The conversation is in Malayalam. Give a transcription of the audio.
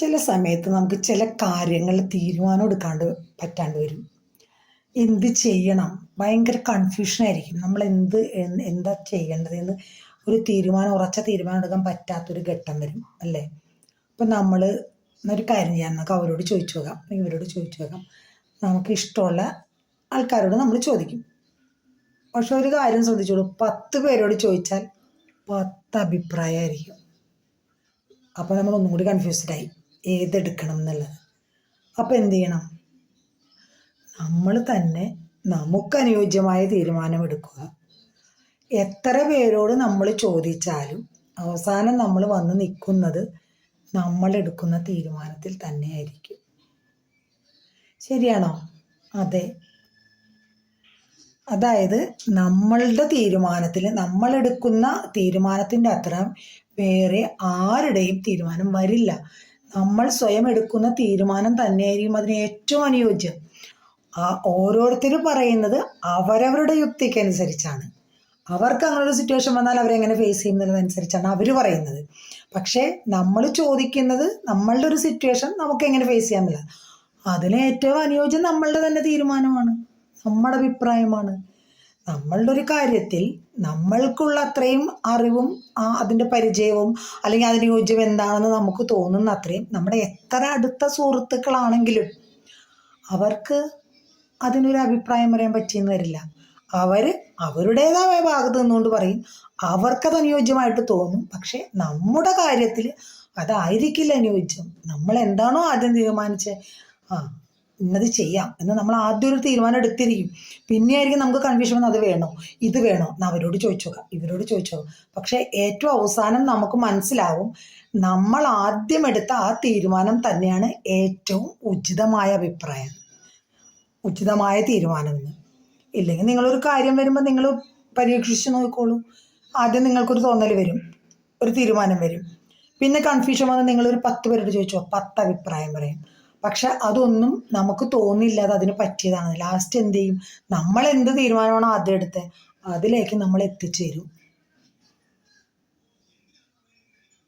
ചില സമയത്ത് നമുക്ക് ചില കാര്യങ്ങൾ തീരുമാനം എടുക്കാണ്ട് പറ്റാണ്ട് വരും. എന്ത് ചെയ്യണം? ഭയങ്കര കൺഫ്യൂഷനായിരിക്കും നമ്മൾ എന്ത് എന്താ ചെയ്യേണ്ടതെന്ന് ഒരു തീരുമാനം ഉറച്ച തീരുമാനം എടുക്കാൻ പറ്റാത്തൊരു ഘട്ടം വരും അല്ലേ? അപ്പം നമ്മൾ ഒരു കാര്യം ചെയ്യാം. നമുക്ക് അവരോട് ചോദിച്ചു നോക്കാം. ഇവരോട് ചോദിച്ചു നോക്കാം. നമുക്ക് ഇഷ്ടമുള്ള ആൾക്കാരോട് നമ്മൾ ചോദിക്കും. പക്ഷെ ഒരു കാര്യം ശ്രദ്ധിച്ചോളൂ. പത്ത് പേരോട് ചോദിച്ചാൽ പത്ത് അഭിപ്രായമായിരിക്കും. അപ്പോൾ നമ്മൾ ഒന്നും കൂടി കൺഫ്യൂസ്ഡ് ആയി. ഏതെടുക്കണം എന്നുള്ളത്. അപ്പോൾ എന്ത് ചെയ്യണം? നമ്മൾ തന്നെ നമുക്ക് അനുയോജ്യമായ തീരുമാനമെടുക്കുക. എത്ര പേരോട് നമ്മൾ ചോദിച്ചാലും അവസാനം നമ്മൾ വന്ന് നിൽക്കുന്നത് നമ്മളെടുക്കുന്ന തീരുമാനത്തിൽ തന്നെയായിരിക്കും. ശരിയാണോ? അതെ. അതായത് നമ്മളുടെ തീരുമാനത്തിൽ നമ്മളെടുക്കുന്ന തീരുമാനത്തിന്റെ അത്ര വേറെ ആരുടെയും തീരുമാനം വരില്ല. നമ്മൾ സ്വയം എടുക്കുന്ന തീരുമാനം തന്നെയായിരിക്കും അതിന് ഏറ്റവും അനുയോജ്യം. ആ ഓരോരുത്തരും പറയുന്നത് അവരവരുടെ യുക്തിക്കനുസരിച്ചാണ്. അവർക്ക് അങ്ങനെ ഒരു സിറ്റുവേഷൻ വന്നാൽ അവരെങ്ങനെ ഫേസ് ചെയ്യുന്നതിനനുസരിച്ചാണ് അവർ പറയുന്നത്. പക്ഷേ നമ്മൾ ചോദിക്കുന്നത് നമ്മളുടെ ഒരു സിറ്റുവേഷൻ നമുക്ക് എങ്ങനെ ഫേസ് ചെയ്യാൻ പറ്റില്ല. അതിന് ഏറ്റവും അനുയോജ്യം നമ്മളുടെ തന്നെ തീരുമാനമാണ്. നമ്മുടെ അഭിപ്രായമാണ്. നമ്മളുടെ ഒരു കാര്യത്തിൽ നമ്മൾക്കുള്ള അത്രയും അറിവും അതിന്റെ പരിചയവും അല്ലെങ്കിൽ അതിന് യോജ്യം എന്താണെന്ന് നമുക്ക് തോന്നുന്ന അത്രയും നമ്മുടെ എത്ര അടുത്ത സുഹൃത്തുക്കളാണെങ്കിലും അവർക്ക് അതിനൊരു അഭിപ്രായം പറയാൻ പറ്റിയെന്ന് വരില്ല. അവർ അവരുടേതായ ഭാഗത്ത് നിന്നുകൊണ്ട് പറയും. അവർക്കത് അനുയോജ്യമായിട്ട് തോന്നും. പക്ഷേ നമ്മുടെ കാര്യത്തിൽ അതായിരിക്കില്ല അനുയോജ്യം. നമ്മൾ എന്താണോ ആദ്യം തീരുമാനിച്ചത്. ആ ഇന്നത് ചെയ്യാം എന്ന് നമ്മൾ ആദ്യം ഒരു തീരുമാനം എടുത്തിരിക്കും. പിന്നെയായിരിക്കും നമുക്ക് കൺഫ്യൂഷൻ വന്നത് അത് വേണോ? ഇത് വേണോ? എന്ന് അവരോട് ചോദിച്ചു നോക്കാം ഇവരോട് ചോദിച്ചു പക്ഷേ ഏറ്റവും അവസാനം നമുക്ക് മനസ്സിലാവും നമ്മൾ ആദ്യം എടുത്ത ആ തീരുമാനം തന്നെയാണ് ഏറ്റവും ഉചിതമായ അഭിപ്രായം. ഉചിതമായ തീരുമാനം എന്ന്. ഇല്ലെങ്കിൽ നിങ്ങളൊരു കാര്യം വരുമ്പോൾ നിങ്ങൾ പരീക്ഷിച്ച് നോക്കിക്കോളൂ. ആദ്യം നിങ്ങൾക്കൊരു തോന്നൽ വരും. ഒരു തീരുമാനം വരും. പിന്നെ കൺഫ്യൂഷൻ വന്ന് നിങ്ങളൊരു പത്ത് പേരോട് ചോദിച്ചോ? പത്ത് അഭിപ്രായം പറയും. പക്ഷെ അതൊന്നും നമുക്ക് തോന്നില്ല അത് അതിന് പറ്റിയതാണ്. ലാസ്റ്റ് എന്ത് ചെയ്യും? നമ്മൾ എന്ത് തീരുമാനമാണോ ആദ്യം എടുത്തത് അതിലേക്ക് നമ്മൾ എത്തിച്ചേരും